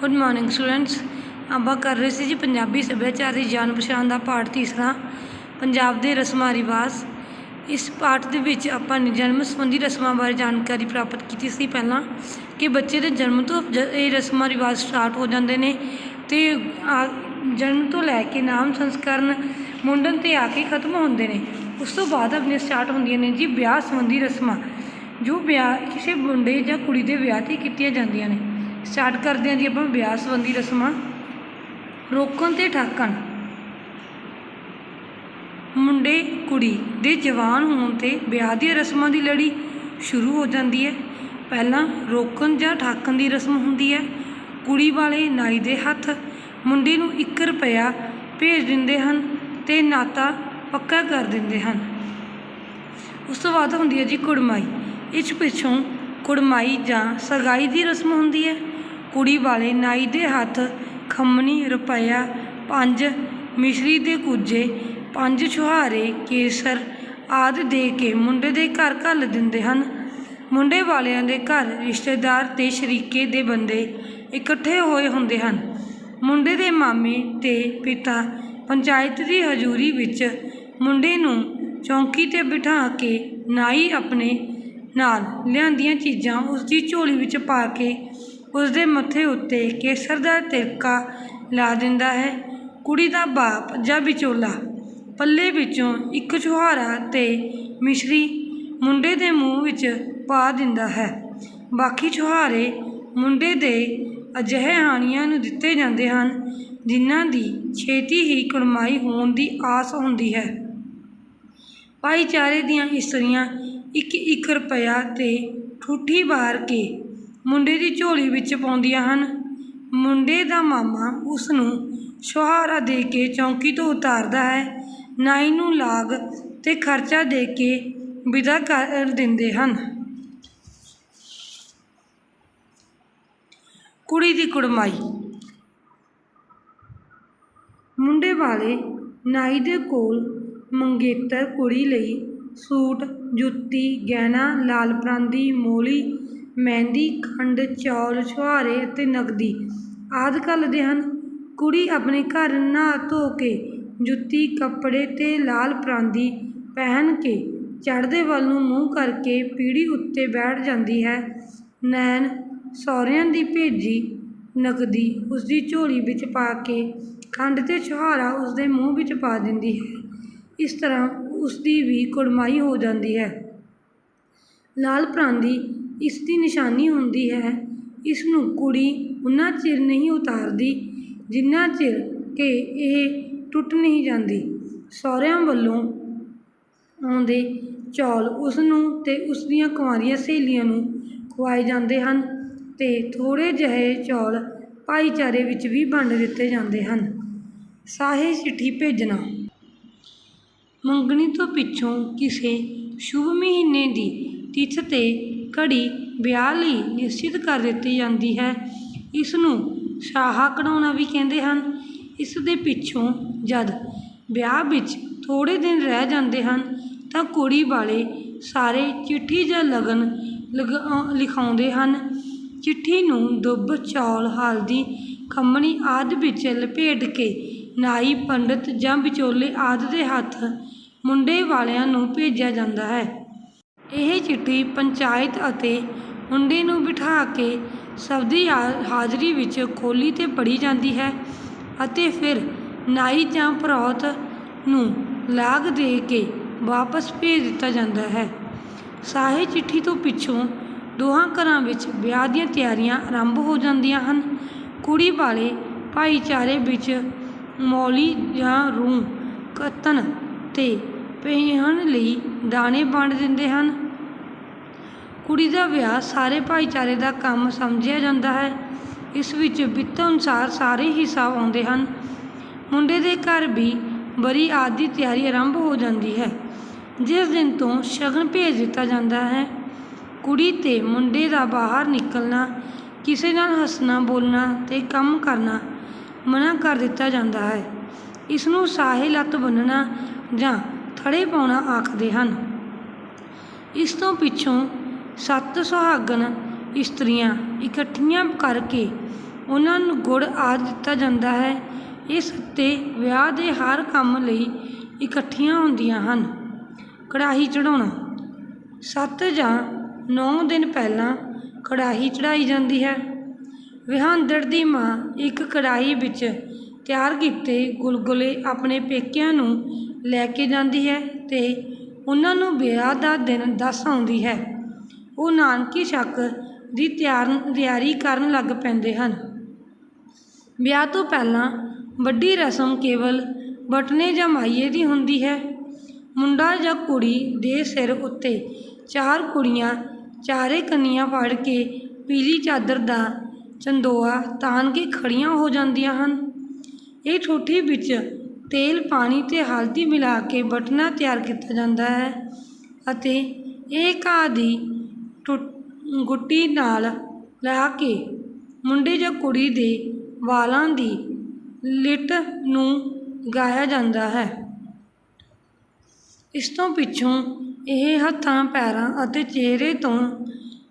Good morning students ਆਪਾਂ ਕਰ ਰਹੇ ਸੀ ਜੀ ਪੰਜਾਬੀ ਸੱਭਿਆਚਾਰ ਦੀ ਜਾਣ ਪਛਾਣ ਦਾ ਪਾਠ ਤੀਸਰਾ, ਪੰਜਾਬ ਦੇ ਰਸਮਾਂ ਰਿਵਾਜ। ਇਸ ਪਾਠ ਦੇ ਵਿੱਚ ਆਪਾਂ ਨੇ ਜਨਮ ਸੰਬੰਧੀ ਰਸਮਾਂ ਬਾਰੇ ਜਾਣਕਾਰੀ ਪ੍ਰਾਪਤ ਕੀਤੀ ਸੀ ਪਹਿਲਾਂ ਕਿ ਬੱਚੇ ਦੇ ਜਨਮ ਤੋਂ ਜ- ਇਹ ਰਸਮਾਂ ਰਿਵਾਜ ਸਟਾਰਟ ਹੋ ਜਾਂਦੇ ਨੇ ਤੇ ਆ- ਜਨਮ ਤੋਂ ਲੈ ਕੇ ਨਾਮ ਸੰਸਕਰਨ ਮੁੰਡਨ ਤੇ ਆ ਕੇ ਖਤਮ ਹੁੰਦੇ ਨੇ। ਉਸ ਤੋਂ ਬਾਅਦ ਆਪਣੇ ਸਟਾਰਟ ਹੁੰਦੀਆਂ ਨੇ ਜੀ ਵਿਆਹ ਸੰਬੰਧੀ ਰਸਮਾਂ, ਜੋ ਵਿਆਹ ਕਿਸੇ ਮੁੰਡੇ ਜਾਂ ਕੁੜੀ ਦੇ ਵਿਆਹ ਤੇ ਕੀਤੀਆਂ ਜਾਂਦੀਆਂ ਨੇ। ਸਟਾਰਟ ਕਰਦੇ ਹਾਂ ਜੀ ਆਪਾਂ ਵਿਆਹ ਸੰਬੰਧੀ ਰਸਮਾਂ। ਰੋਕਣ ਤੇ ਠਾਕਣ। ਮੁੰਡੇ, ਕੁੜੀ ਦੇ ਜਵਾਨ ਹੋਣ ਤੇ ਵਿਆਹ ਦੀਆਂ ਰਸਮਾਂ ਦੀ ਲੜੀ ਸ਼ੁਰੂ ਹੋ ਜਾਂਦੀ ਹੈ। ਪਹਿਲਾਂ ਰੋਕਣ ਜਾਂ ਠਾਕਣ ਦੀ ਰਸਮ ਹੁੰਦੀ ਹੈ। ਕੁੜੀ ਵਾਲੇ ਨਾਈ ਦੇ ਹੱਥ ਮੁੰਡੇ ਨੂੰ 1 ਰੁਪਇਆ ਭੇਜ ਦਿੰਦੇ ਹਨ ਤੇ ਨਾਤਾ ਪੱਕਾ ਕਰ ਦਿੰਦੇ ਹਨ। ਉਸ ਤੋਂ ਬਾਅਦ ਹੁੰਦੀ ਹੈ ਜੀ ਕੁੜਮਾਈ। ਇਸ ਪਿੱਛੋਂ ਕੁੜਮਾਈ ਜਾਂ ਸਗਾਈ ਦੀ ਰਸਮ ਹੁੰਦੀ ਹੈ। ਕੁੜੀ ਵਾਲੇ ਨਾਈ ਦੇ ਹੱਥ ਖੰਮਣੀ ਰੁਪਇਆ ਪੰਜ, ਮਿਸ਼ਰੀ ਦੇ ਕੁੱਜੇ ਪੰਜ, ਛੁਹਾਰੇ, ਕੇਸਰ ਆਦਿ ਦੇ ਕੇ ਮੁੰਡੇ ਦੇ ਘਰ ਘੱਲ ਦਿੰਦੇ ਹਨ। ਮੁੰਡੇ ਵਾਲਿਆਂ ਦੇ ਘਰ ਰਿਸ਼ਤੇਦਾਰ ਤੇ ਸ਼ਰੀਕੇ ਦੇ ਬੰਦੇ ਇਕੱਠੇ ਹੋਏ ਹੁੰਦੇ ਹਨ। ਮੁੰਡੇ ਦੇ ਮਾਮੇ ਤੇ ਪਿਤਾ ਪੰਚਾਇਤ ਦੀ ਹਜ਼ੂਰੀ ਵਿੱਚ ਮੁੰਡੇ ਨੂੰ ਚੌਂਕੀ ਤੇ ਬਿਠਾ ਕੇ ਨਾਈ ਆਪਣੇ ਨਾਲ ਲਿਆਂਦੀਆਂ ਚੀਜ਼ਾਂ ਉਸ ਦੀ ਝੋਲੀ ਵਿੱਚ ਪਾ ਕੇ ਉਸਦੇ ਮੱਥੇ ਉੱਤੇ ਕੇਸਰ ਦਾ ਤਿਲਕਾ ਲਾ ਦਿੰਦਾ ਹੈ। ਕੁੜੀ ਦਾ ਬਾਪ ਜਾਂ ਵਿਚੋਲਾ, ਪੱਲੇ ਵਿੱਚੋਂ ਇੱਕ ਛੁਹਾਰਾ ਅਤੇ ਮਿਸ਼ਰੀ ਮੁੰਡੇ ਦੇ ਮੂੰਹ ਵਿੱਚ ਪਾ ਦਿੰਦਾ ਹੈ। ਬਾਕੀ ਛੁਹਾਰੇ ਮੁੰਡੇ ਦੇ ਅਜਿਹੇ ਹਾਣੀਆਂ ਨੂੰ ਦਿੱਤੇ ਜਾਂਦੇ ਹਨ, ਜਿਨ੍ਹਾਂ ਦੀ ਛੇਤੀ ਹੀ ਕੁੜਮਾਈ ਹੋਣ ਦੀ ਆਸ ਹੁੰਦੀ ਹੈ। ਭਾਈਚਾਰੇ ਦੀਆਂ ਇਸਤਰੀਆਂ ਇੱਕ ਇੱਕ ਰੁਪਇਆ ਤੇ ਠੂਠੀ ਬਾਰ ਕੇ ਮੁੰਡੇ ਦੀ ਝੋਲੀ ਵਿੱਚ ਪਾਉਂਦੀਆਂ ਹਨ। ਮੁੰਡੇ ਦਾ ਮਾਮਾ ਉਸ ਨੂੰ ਸੁਹਾਰਾ ਦੇ ਕੇ ਚੌਂਕੀ ਤੋਂ ਉਤਾਰਦਾ ਹੈ। ਨਾਈ ਨੂੰ ਲਾਗ ਅਤੇ ਖਰਚਾ ਦੇ ਕੇ ਵਿਦਾ ਕਰ ਦਿੰਦੇ ਹਨ। ਕੁੜੀ ਦੀ ਕੁੜਮਾਈ। ਮੁੰਡੇ ਵਾਲੇ ਨਾਈ ਦੇ ਕੋਲ ਮੰਗੇਤਰ ਕੁੜੀ ਲਈ ਸੂਟ, ਜੁੱਤੀ, ਗਹਿਣਾ, ਲਾਲ ਪਰਾਂਦੀ ਮੋਲੀ ਮਹਿੰਦੀ, ਖੰਡ, ਚੌਲ, ਛੁਹਾਰੇ ਅਤੇ ਨਕਦੀ ਆਦਿ ਘੱਲਦੇ ਹਨ। ਕੁੜੀ ਆਪਣੇ ਘਰ ਨਹਾ ਧੋ ਕੇ ਜੁੱਤੀ, ਕੱਪੜੇ ਅਤੇ ਲਾਲ ਪਰਾਂਦੀ ਪਹਿਨ ਕੇ ਚੜ੍ਹਦੇ ਵੱਲ ਨੂੰ ਮੂੰਹ ਕਰਕੇ ਪੀੜ੍ਹੀ ਉੱਤੇ ਬੈਠ ਜਾਂਦੀ ਹੈ। ਨੈਣ ਸਹੁਰਿਆਂ ਦੀ ਭੇਜੀ, ਨਕਦੀ ਉਸਦੀ ਝੋਲੀ ਵਿੱਚ ਪਾ ਕੇ ਖੰਡ ਤੇ ਛੁਹਾਰਾ ਉਸਦੇ ਮੂੰਹ ਵਿੱਚ ਪਾ ਦਿੰਦੀ ਹੈ। ਇਸ ਤਰ੍ਹਾਂ ਉਸ ਦੀ ਵੀ ਕੁੜਮਾਈ ਹੋ ਜਾਂਦੀ ਹੈ। ਲਾਲ ਪ੍ਰਾਂਦੀ ਇਸ ਦੀ ਨਿਸ਼ਾਨੀ ਹੁੰਦੀ ਹੈ। ਇਸ ਨੂੰ ਕੁੜੀ ਉਨਾ ਚਿਰ ਨਹੀਂ ਉਤਾਰਦੀ ਜਿੰਨਾ ਚਿਰ ਕਿ ਇਹ ਟੁੱਟ ਨਹੀਂ ਜਾਂਦੀ। ਸਹੁਰਿਆਂ ਵੱਲੋਂ ਆਉਂਦੇ ਚੌਲ ਉਸ ਨੂੰ ਤੇ ਉਸ ਦੀਆਂ ਕੁਆਰੀਆਂ ਸਹੇਲੀਆਂ ਨੂੰ ਖਵਾਏ ਜਾਂਦੇ ਹਨ ਅਤੇ ਥੋੜ੍ਹੇ ਜਿਹੇ ਚੌਲ ਭਾਈਚਾਰੇ ਵਿੱਚ ਵੀ ਵੰਡ ਦਿੱਤੇ ਜਾਂਦੇ ਹਨ। ਸਾਹੇ ਚਿੱਠੀ ਭੇਜਣਾ। ਮੰਗਣੀ ਤੋਂ ਪਿੱਛੋਂ ਕਿਸੇ ਸ਼ੁਭ ਮਹੀਨੇ ਦੀ ਤਿਥ ਤੇ ਘੜੀ ਵਿਆਹ ਲਈ ਨਿਸ਼ਚਿਤ ਕਰ ਦਿੱਤੀ ਜਾਂਦੀ ਹੈ। ਇਸ ਨੂੰ ਸ਼ਾਹਾ ਕਢਾਉਣਾ ਵੀ ਕਹਿੰਦੇ ਹਨ। ਇਸ ਦੇ ਪਿੱਛੋਂ ਜਦ ਵਿਆਹ ਵਿੱਚ ਥੋੜ੍ਹੇ ਦਿਨ ਰਹਿ ਜਾਂਦੇ ਹਨ, ਤਾਂ ਕੁੜੀ ਵਾਲੇ ਸਾਰੇ ਚਿੱਠੀ ਜਾਂ ਲਗਨ ਲਗਾ, ਲਿਖਾਉਂਦੇ ਹਨ। ਚਿੱਠੀ ਨੂੰ ਦੁੱਬ, ਚੌਲ, ਹਲਦੀ, ਖੰਮਣੀ ਆਦਿ ਵਿੱਚ ਲਪੇਟ ਕੇ ਨਾਈ, ਪੰਡਤ ਜਾਂ ਵਿਚੋਲੇ ਆਦਿ ਦੇ ਹੱਥ ਮੁੰਡੇ ਵਾਲਿਆਂ ਨੂੰ ਭੇਜਿਆ ਜਾਂਦਾ ਹੈ। ਇਹ ਚਿੱਠੀ ਪੰਚਾਇਤ ਅਤੇ ਮੁੰਡੇ ਨੂੰ ਬਿਠਾ ਕੇ ਸਭ ਦੀ ਆ- ਹਾਜ਼ਰੀ ਵਿੱਚ ਖੋਲੀ ਤੇ ਪੜ੍ਹੀ ਜਾਂਦੀ ਹੈ ਅਤੇ ਫਿਰ ਨਾਈ ਜਾਂ ਪ੍ਰੌਤ ਨੂੰ ਲਾਗ ਦੇ ਕੇ ਵਾਪਸ ਭੇਜ ਦਿੱਤਾ ਜਾਂਦਾ ਹੈ। ਸਾਹੇ ਚਿੱਠੀ ਤੋਂ ਪਿੱਛੋਂ ਦੋਹਾਂ ਘਰਾਂ ਵਿੱਚ ਵਿਆਹ ਦੀਆਂ ਤਿਆਰੀਆਂ ਆਰੰਭ ਹੋ ਜਾਂਦੀਆਂ ਹਨ। ਕੁੜੀ ਵਾਲੇ ਭਾਈਚਾਰੇ ਵਿੱਚ ਮੌਲੀ ਜਾਂ ਰੂੰ, ਕਤਨ ਤੇ ਪਹਿਨਣ ਲਈ ਦਾਣੇ ਵੰਡ ਦਿੰਦੇ ਹਨ। ਕੁੜੀ ਦਾ ਵਿਆਹ ਸਾਰੇ ਭਾਈਚਾਰੇ ਦਾ ਕੰਮ ਸਮਝਿਆ ਜਾਂਦਾ ਹੈ। ਇਸ ਵਿੱਚ ਵਿੱਤ ਅਨੁਸਾਰ ਸਾਰੇ ਹਿਸਾਬ ਆਉਂਦੇ ਹਨ। ਮੁੰਡੇ ਦੇ ਘਰ ਵੀ ਬਰੀ ਆਦਿ ਦੀ ਤਿਆਰੀ ਆਰੰਭ ਹੋ ਜਾਂਦੀ ਹੈ, ਜਿਸ ਦਿਨ ਤੋਂ ਸ਼ਗਨ ਭੇਜ ਦਿੱਤਾ ਜਾਂਦਾ ਹੈ। ਕੁੜੀ ਤੇ ਮੁੰਡੇ ਦਾ ਬਾਹਰ ਨਿਕਲਣਾ, ਕਿਸੇ ਨਾਲ ਹੱਸਣਾ, ਬੋਲਣਾ ਤੇ ਕੰਮ ਕਰਨਾ ਮਨਾ ਕਰ ਦਿੱਤਾ ਜਾਂਦਾ ਹੈ। ਇਸ ਨੂੰ ਸਾਹੇ ਲੱਤ ਬੰਨਣਾ ਜਾਂ ਥੜੇ ਪਾਉਣਾ ਆਖਦੇ ਹਨ। ਇਸ ਤੋਂ ਪਿੱਛੋਂ ਸੱਤ ਸੁਹਾਗਣ ਇਸਤਰੀਆਂ ਇਕੱਠੀਆਂ ਕਰਕੇ ਉਹਨਾਂ ਨੂੰ ਗੁੜ ਆਦਿ ਦਿੱਤਾ ਜਾਂਦਾ ਹੈ। ਇਸ ਉੱਤੇ ਵਿਆਹ ਦੇ ਹਰ ਕੰਮ ਲਈ ਇਕੱਠੀਆਂ ਹੁੰਦੀਆਂ ਹਨ। ਕੜਾਹੀ ਚੜਾਉਣਾ ਸੱਤ ਜਾਂ ਨੌ ਦਿਨ ਪਹਿਲਾਂ ਕੜਾਹੀ ਚੜ੍ਹਾਈ ਜਾਂਦੀ ਹੈ। ਵਿਹਾਂਦੜ ਦੀ ਮਾਂ ਇੱਕ ਕੜਾਹੀ ਵਿੱਚ ਤਿਆਰ ਕੀਤੇ ਗੁਲਗੁਲੇ ਆਪਣੇ ਪੇਕਿਆਂ ਨੂੰ ਲੈ ਕੇ ਜਾਂਦੀ ਹੈ ਅਤੇ ਉਹਨਾਂ ਨੂੰ ਵਿਆਹ ਦਾ ਦਿਨ ਦੱਸ ਆਉਂਦੀ ਹੈ। ਉਹ ਨਾਨਕੀ ਸ਼ੱਕ ਦੀ ਤਿਆਰ ਤਿਆਰੀ ਕਰਨ ਲੱਗ ਪੈਂਦੇ ਹਨ। ਵਿਆਹ ਤੋਂ ਪਹਿਲਾਂ ਵੱਡੀ ਰਸਮ ਕੇਵਲ ਬਟਨੇ ਜਾਂ ਮਾਈਏ ਦੀ ਹੁੰਦੀ ਹੈ। ਮੁੰਡਾ ਜਾਂ ਕੁੜੀ ਦੇ ਸਿਰ ਉੱਤੇ ਚਾਰ ਕੁੜੀਆਂ, ਚਾਰੇ ਕੰਨੀਆਂ ਫੜ ਕੇ ਪੀਲੀ ਚਾਦਰ ਦਾ ਚੰਦੋਆ ਤਾਨ ਕੇ ਖੜੀਆਂ ਹੋ ਜਾਂਦੀਆਂ ਹਨ। ਇਹ ਠੂਠੀ ਵਿੱਚ ਤੇਲ, ਪਾਣੀ ਤੇ ਹਲਦੀ ਮਿਲਾ ਕੇ ਬਟਨਾ ਤਿਆਰ ਕੀਤਾ ਜਾਂਦਾ ਹੈ ਅਤੇ ਇਹ ਘਾਹ ਦੀ ਟੁ ਗੁੱਟੀ ਨਾਲ ਲਾ ਕੇ ਮੁੰਡੇ ਜਾਂ ਕੁੜੀ ਦੇ ਵਾਲਾਂ ਦੀ ਲਿਟ ਨੂੰ ਗਾਇਆ ਜਾਂਦਾ ਹੈ। ਇਸ ਤੋਂ ਪਿੱਛੋਂ ਇਹ ਹੱਥਾਂ, ਪੈਰਾਂ ਅਤੇ ਚਿਹਰੇ ਤੋਂ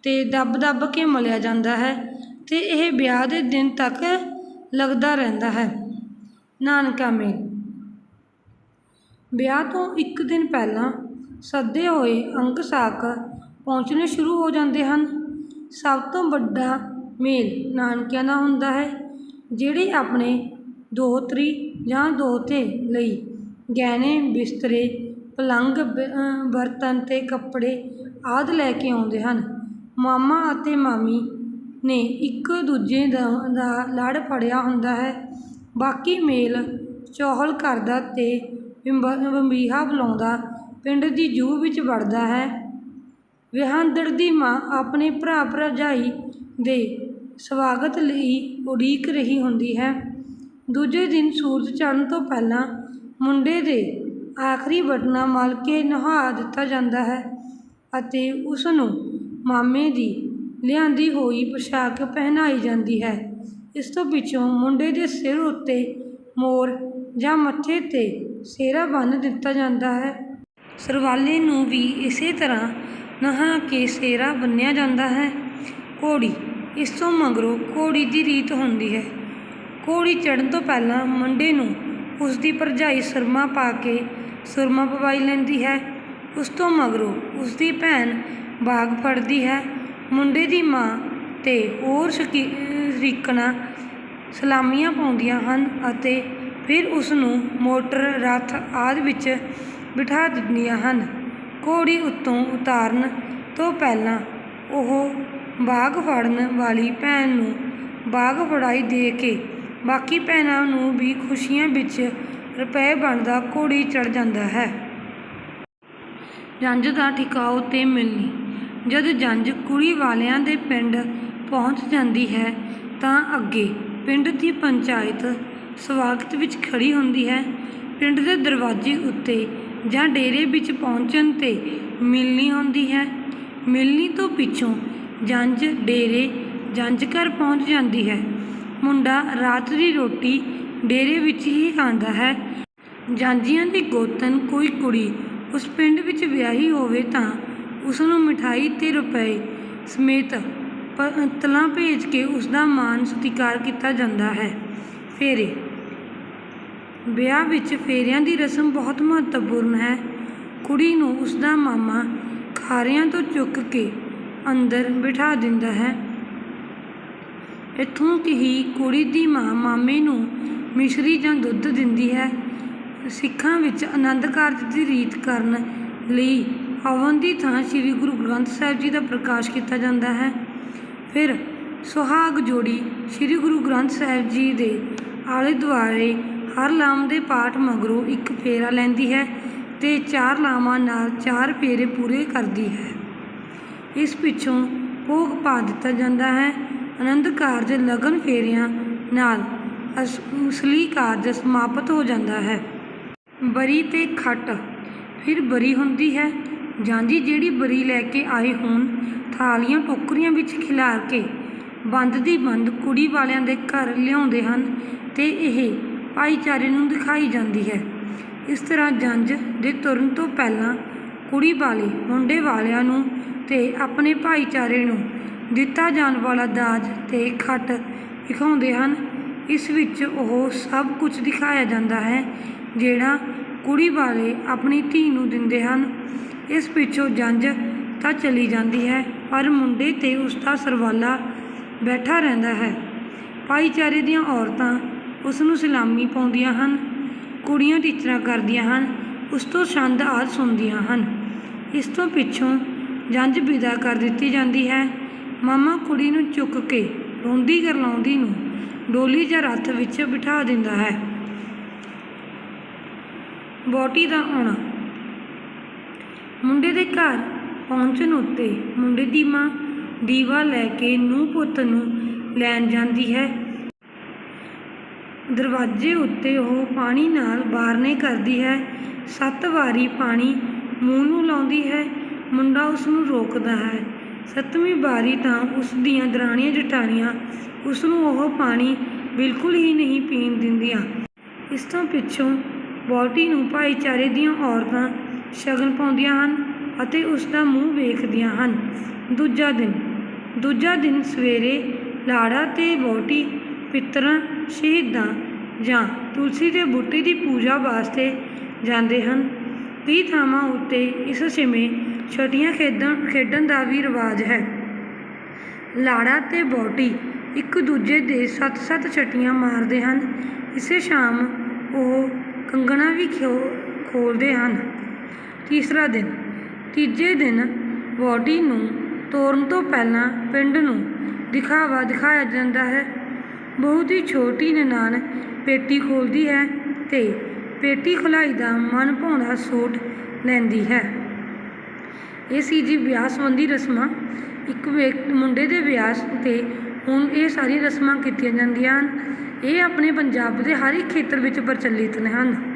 ਤੇ ਦੱਬ ਦੱਬ ਕੇ ਮਲਿਆ ਜਾਂਦਾ ਹੈ ਤੇ ਇਹ ਵਿਆਹ ਦੇ ਦਿਨ ਤੱਕ ਲੱਗਦਾ ਰਹਿੰਦਾ ਹੈ। ਨਾਨਕਾ ਮੇਲ। ਵਿਆਹ ਤੋਂ ਇੱਕ ਦਿਨ ਪਹਿਲਾਂ ਸੱਦੇ ਹੋਏ ਅੰਕ ਸਾਕ ਪਹੁੰਚਣੇ ਸ਼ੁਰੂ ਹੋ ਜਾਂਦੇ ਹਨ। ਸਭ ਤੋਂ ਵੱਡਾ ਮੇਲ ਨਾਨਕਿਆਂ ਦਾ ਹੁੰਦਾ ਹੈ, ਜਿਹੜੇ ਆਪਣੇ ਦੋਹਤਰੀ ਜਾਂ ਦੋਹਤੇ ਲਈ ਗਹਿਣੇ, ਬਿਸਤਰੇ, ਪਲੰਗ ਬਰਤਨ ਤੇ ਕੱਪੜੇ ਆਦਿ ਲੈ ਕੇ ਆਉਂਦੇ ਹਨ। ਮਾਮਾ ਅਤੇ ਮਾਮੀ ਨੇ ਇੱਕ ਦੂਜੇ ਦਾ ਦਾ ਲੜ ਫੜਿਆ ਹੁੰਦਾ ਹੈ। ਬਾਕੀ ਮੇਲ ਚੌਹਲ ਕਰਦਾ ਤੇ ਬੰਬ- ਬੰਬੀਹਾ ਬੁਲਾਉਂਦਾ, ਪਿੰਡ ਦੀ ਜੂਹ ਵਿੱਚ ਵੜਦਾ ਹੈ। ਵਿਹਾਂਦੜ ਦੀ ਮਾਂ ਆਪਣੇ ਭਰਾ ਭਰਜਾਈ ਦੇ ਸਵਾਗਤ ਲਈ ਉਡੀਕ ਰਹੀ ਹੁੰਦੀ ਹੈ। ਦੂਜੇ ਦਿਨ ਸੂਰਜ ਚੜ੍ਹਨ ਤੋਂ ਪਹਿਲਾਂ ਮੁੰਡੇ ਦੇ ਆਖਰੀ ਬਟਨਾ ਮਲ ਕੇ ਨਹਾ ਦਿੱਤਾ ਜਾਂਦਾ ਹੈ ਅਤੇ ਉਸ ਨੂੰ ਮਾਮੇ ਦੀ ਲਿਆਂਦੀ ਹੋਈ ਪੋਸ਼ਾਕ ਪਹਿਨਾਈ ਜਾਂਦੀ ਹੈ। ਇਸ ਤੋਂ ਪਿੱਛੋਂ ਮੁੰਡੇ ਦੇ ਸਿਰ ਉੱਤੇ ਮੋਰ ਜਾਂ ਮੱਥੇ ਤੇ ਸਿਹਰਾ ਬੰਨ੍ਹ ਦਿੱਤਾ ਜਾਂਦਾ ਹੈ। ਸਰਵਾਲੇ ਨੂੰ ਵੀ ਇਸੇ ਤਰ੍ਹਾਂ ਨਹਾ ਕੇ ਸਿਹਰਾ ਬੰਨਿਆ ਜਾਂਦਾ ਹੈ। ਘੋੜੀ, ਇਸ ਤੋਂ ਮਗਰੋਂ ਘੋੜੀ ਦੀ ਰੀਤ ਹੁੰਦੀ ਹੈ। ਘੋੜੀ ਚੜ੍ਹਨ ਤੋਂ ਪਹਿਲਾਂ ਮੁੰਡੇ ਨੂੰ ਉਸ ਦੀ ਭਰਜਾਈ ਸੁਰਮਾ ਪਾ ਕੇ ਸੁਰਮਾ ਪਵਾਈ ਲੈਂਦੀ ਹੈ। ਉਸ ਤੋਂ ਮਗਰੋਂ ਉਸ ਦੀ ਭੈਣ ਬਾਗ ਫੜਦੀ ਹੈ। ਮੁੰਡੇ ਦੀ ਮਾਂ ਤੇ ਹੋਰ ਸ਼ਕੀ- ਸ਼ਰੀਕਣਾਂ ਸਲਾਮੀਆਂ ਪਾਉਂਦੀਆਂ ਹਨ ਅਤੇ ਫਿਰ ਉਸ ਨੂੰ ਮੋਟਰ, ਰੱਥ ਆਦਿ ਵਿੱਚ ਬਿਠਾ ਦਿੰਦੀਆਂ ਹਨ। ਘੋੜੀ ਉੱਤੋਂ ਉਤਾਰਨ ਤੋਂ ਪਹਿਲਾਂ ਉਹ ਬਾਗ ਫੜਨ ਵਾਲੀ ਭੈਣ ਨੂੰ ਬਾਗ ਫੜਾਈ ਦੇ ਕੇ ਬਾਕੀ ਭੈਣਾਂ ਨੂੰ ਵੀ ਖੁਸ਼ੀਆਂ ਵਿੱਚ ਰੁਪਏ ਬਣਦਾ ਘੋੜੀ ਚੜ ਜਾਂਦਾ ਹੈ। ਜੰਜ ਦਾ ਠਿਕਾਓ ਤੇ ਮਿਲਣੀ। ਜਦ ਜੰਜ ਕੁੜੀ ਵਾਲਿਆਂ ਦੇ ਪਿੰਡ ਪਹੁੰਚ ਜਾਂਦੀ ਹੈ ਤਾਂ ਅੱਗੇ ਪਿੰਡ ਦੀ ਪੰਚਾਇਤ ਸਵਾਗਤ ਵਿੱਚ ਖੜੀ ਹੁੰਦੀ ਹੈ। ਪਿੰਡ ਦੇ ਦਰਵਾਜ਼ੇ ਉੱਤੇ ਜਾਂ ਡੇਰੇ ਵਿੱਚ ਪਹੁੰਚਣ ਤੇ ਮਿਲਣੀ ਹੁੰਦੀ ਹੈ। ਮਿਲਣੀ ਤੋਂ ਪਿੱਛੋਂ ਜੰਝ, ਡੇਰੇ, ਜੰਝ ਘਰ ਪਹੁੰਚ ਜਾਂਦੀ ਹੈ। ਮੁੰਡਾ ਰਾਤ ਦੀ ਰੋਟੀ ਡੇਰੇ ਵਿੱਚ ਹੀ ਖਾਂਦਾ ਹੈ। ਜਾਂਝੀਆਂ ਦੀ ਗੋਤਨ ਕੋਈ ਕੁੜੀ ਉਸ ਪਿੰਡ ਵਿੱਚ ਵਿਆਹੀ ਹੋਵੇ ਤਾਂ ਉਸ ਨੂੰ ਮਿਠਾਈ ਤੇ ਰੁਪਏ ਸਮੇਤ ਪ- ਤਲਾਂ ਭੇਜ ਕੇ ਉਸ ਦਾ ਮਾਨ ਸਤਿਕਾਰ ਕੀਤਾ ਜਾਂਦਾ ਹੈ। ਫੇਰੇ ਵਿਆਹ ਵਿੱਚ ਫੇਰਿਆਂ ਦੀ ਰਸਮ ਬਹੁਤ ਮਹੱਤਵਪੂਰਨ ਹੈ। ਕੁੜੀ ਨੂੰ ਉਸਦਾ ਮਾਮਾ ਖਾਰਿਆਂ ਤੋਂ ਚੁੱਕ ਕੇ ਅੰਦਰ ਬਿਠਾ ਦਿੰਦਾ ਹੈ। ਇੱਥੋਂ ਕਿ ਹੀ ਕੁੜੀ ਦੀ ਮਾਂ ਮਾਮੇ ਨੂੰ ਮਿਸ਼ਰੀ ਜਾਂ ਦੁੱਧ ਦਿੰਦੀ ਹੈ। ਸਿੱਖਾਂ ਵਿੱਚ ਆਨੰਦ ਕਾਰਜ ਦੀ ਰੀਤ ਕਰਨ ਲਈ ਹਵਨ ਦੀ ਥਾਂ ਸ੍ਰੀ ਗੁਰੂ ਗ੍ਰੰਥ ਸਾਹਿਬ ਜੀ ਦਾ ਪ੍ਰਕਾਸ਼ ਕੀਤਾ ਜਾਂਦਾ ਹੈ। ਫਿਰ ਸੁਹਾਗ ਜੋੜੀ ਸ੍ਰੀ ਗੁਰੂ ਗ੍ਰੰਥ ਸਾਹਿਬ ਜੀ ਦੇ ਆਲੇ ਦੁਆਲੇ ਹਰ ਲਾਮ ਦੇ ਪਾਠ ਮਗਰੋਂ ਇੱਕ ਫੇਰਾ ਲੈਂਦੀ ਹੈ ਤੇ ਚਾਰ ਲਾਵਾਂ ਨਾਲ ਚਾਰ ਫੇਰੇ ਪੂਰੇ ਕਰਦੀ ਹੈ। ਇਸ ਪਿੱਛੋਂ ਭੋਗ ਪਾ ਦਿੱਤਾ ਜਾਂਦਾ ਹੈ। ਆਨੰਦ ਕਾਰਜ ਲਗਨ ਫੇਰਿਆਂ ਨਾਲ ਅਸ- ਅਸਲੀ ਕਾਰਜ ਸਮਾਪਤ ਹੋ ਜਾਂਦਾ ਹੈ। ਬਰੀ ਤੇ ਖੱਟ ਫਿਰ ਬਰੀ ਹੁੰਦੀ ਹੈ। ਜਾਂਦੀ ਜਿਹੜੀ ਬਰੀ ਲੈ ਕੇ ਆਏ ਹੋਣ, ਥਾਲੀਆਂ ਟੋਕਰੀਆਂ ਵਿੱਚ ਖਿਲਾਰ ਕੇ, ਬੰਦ ਦੀ ਬੰਦ ਕੁੜੀ ਵਾਲਿਆਂ ਦੇ ਘਰ ਲਿਆਉਂਦੇ ਹਨ ਤੇ ਇਹ ਭਾਈਚਾਰੇ ਨੂੰ ਦਿਖਾਈ ਜਾਂਦੀ ਹੈ। ਇਸ ਤਰ੍ਹਾਂ ਜੰਝ ਦੇ ਤੁਰਨ ਤੋਂ ਪਹਿਲਾਂ ਕੁੜੀ ਵਾਲੇ ਮੁੰਡੇ ਵਾਲਿਆਂ ਨੂੰ ਤੇ ਆਪਣੇ ਭਾਈਚਾਰੇ ਨੂੰ ਦਿੱਤਾ ਜਾਣ ਵਾਲਾ ਦਾਜ ਤੇ ਖੱਟ ਦਿਖਾਉਂਦੇ ਹਨ। ਇਸ ਵਿੱਚ ਉਹ ਸਭ ਕੁਝ ਦਿਖਾਇਆ ਜਾਂਦਾ ਹੈ, ਜਿਹੜਾ ਕੁੜੀ ਵਾਲੇ ਆਪਣੀ ਧੀ ਨੂੰ ਦਿੰਦੇ ਹਨ। ਇਸ ਪਿੱਛੋਂ ਜੰਝ ਤਾਂ ਚਲੀ ਜਾਂਦੀ ਹੈ, ਪਰ ਮੁੰਡੇ ਤੇ ਉਸ ਦਾ ਸਰਵਾਲਾ ਬੈਠਾ ਰਹਿੰਦਾ ਹੈ। ਭਾਈਚਾਰੇ ਦੀਆਂ ਔਰਤਾਂ ਉਸ ਨੂੰ ਸਲਾਮੀ ਪਾਉਂਦੀਆਂ ਹਨ, ਕੁੜੀਆਂ ਟੀਚਰਾਂ ਕਰਦੀਆਂ ਹਨ, ਉਸ ਤੋਂ ਛੰਦ ਆਦਿ ਸੁਣਦੀਆਂ ਹਨ। ਇਸ ਤੋਂ ਪਿੱਛੋਂ ਜੰਝ ਵਿਦਾ ਕਰ ਦਿੱਤੀ ਜਾਂਦੀ ਹੈ। ਮਾਮਾ ਕੁੜੀ ਨੂੰ ਚੁੱਕ ਕੇ ਰੋਂਦੀ ਕਰਲਾਉਂਦੀ ਨੂੰ ਡੋਲੀ ਜਾਂ ਰੱਥ ਵਿੱਚ ਬਿਠਾ ਦਿੰਦਾ ਹੈ। ਬੋਟੀ ਦਾ ਆਉਣਾ। ਮੁੰਡੇ ਦੇ ਘਰ ਪਹੁੰਚਣ ਉੱਤੇ ਮੁੰਡੇ ਦੀ ਮਾਂ ਦੀਵਾ ਲੈ ਕੇ ਨੂੰਹ ਪੁੱਤ ਨੂੰ ਲੈਣ ਜਾਂਦੀ ਹੈ। ਦਰਵਾਜ਼ੇ ਉੱਤੇ ਉਹ ਪਾਣੀ ਨਾਲ ਬਾਰਨੇ ਕਰਦੀ ਹੈ। ਸੱਤ ਵਾਰੀ ਪਾਣੀ ਮੂੰਹ ਨੂੰ ਲਾਉਂਦੀ ਹੈ। ਮੁੰਡਾ ਉਸ ਨੂੰ ਰੋਕਦਾ ਹੈ। ਸੱਤਵੀਂ ਵਾਰੀ ਤਾਂ ਉਸ ਦੀਆਂ ਦਰਾਣੀਆਂ ਜਠਾਣੀਆਂ ਉਸ ਨੂੰ ਉਹ ਪਾਣੀ ਬਿਲਕੁਲ ਹੀ ਨਹੀਂ ਪੀਣ ਦਿੰਦੀਆਂ। ਇਸ ਤੋਂ ਪਿੱਛੋਂ ਬੋਟੀ ਨੂੰ ਭਾਈਚਾਰੇ ਦੀਆਂ ਔਰਤਾਂ ਸ਼ਗਨ ਪਾਉਂਦੀਆਂ ਹਨ ਅਤੇ ਉਸ ਦਾ ਮੂੰਹ ਵੇਖਦੀਆਂ ਹਨ। ਦੂਜਾ ਦਿਨ ਦੂਜਾ ਦਿਨ ਸਵੇਰੇ ਲਾੜਾ ਤੇ ਬੋਟੀ ਪਿੱਤਰਾਂ ਸ਼ਹੀਦਾਂ ਜਾਂ ਤੁਲਸੀ ਦੇ ਬੂਟੇ ਦੀ ਪੂਜਾ ਵਾਸਤੇ ਜਾਂਦੇ ਹਨ। ਕਈ ਥਾਵਾਂ ਉੱਤੇ ਇਸ ਸਮੇਂ ਛਟੀਆਂ ਖੇਡਣ ਖੇਡਣ ਦਾ ਵੀ ਰਿਵਾਜ ਹੈ। ਲਾੜਾ ਅਤੇ ਬੋਟੀ ਇੱਕ ਦੂਜੇ ਦੇ ਸੱਤ-ਸੱਤ ਛਟੀਆਂ ਮਾਰਦੇ ਹਨ। ਇਸੇ ਸ਼ਾਮ ਉਹ ਕੰਗਣਾ ਵੀ ਖੋ ਖੋਲਦੇ ਹਨ। ਤੀਸਰਾ ਦਿਨ, ਤੀਜੇ ਦਿਨ ਵਹੁਟੀ ਨੂੰ ਤੋਰਨ ਤੋਂ ਪਹਿਲਾਂ ਪਿੰਡ ਨੂੰ ਦਿਖਾਵਾ ਦਿਖਾਇਆ ਜਾਂਦਾ ਹੈ। ਬਹੁਤ ਹੀ ਛੋਟੀ ਨਨਾਣ ਪੇਟੀ ਖੋਲਦੀ ਹੈ ਤੇ ਪੇਟੀ ਖੁਲਾਈ ਦਾ ਮਨ ਭਾਉਂਦਾ ਸੋਟ ਲੈਂਦੀ ਹੈ। ਇਹ ਸੀ ਜੀ ਵਿਆਹ ਸੰਬੰਧੀ ਰਸਮਾਂ। ਇੱਕ ਵਿਅਕ- ਮੁੰਡੇ ਦੇ ਵਿਆਹ ਤੇ ਹੁਣ ਇਹ ਸਾਰੀਆਂ ਰਸਮਾਂ ਕੀਤੀਆਂ ਜਾਂਦੀਆਂ ਹਨ। ਇਹ ਆਪਣੇ ਪੰਜਾਬ ਦੇ ਹਰ ਇੱਕ ਖੇਤਰ ਵਿੱਚ ਪ੍ਰਚਲਿਤ ਹਨ।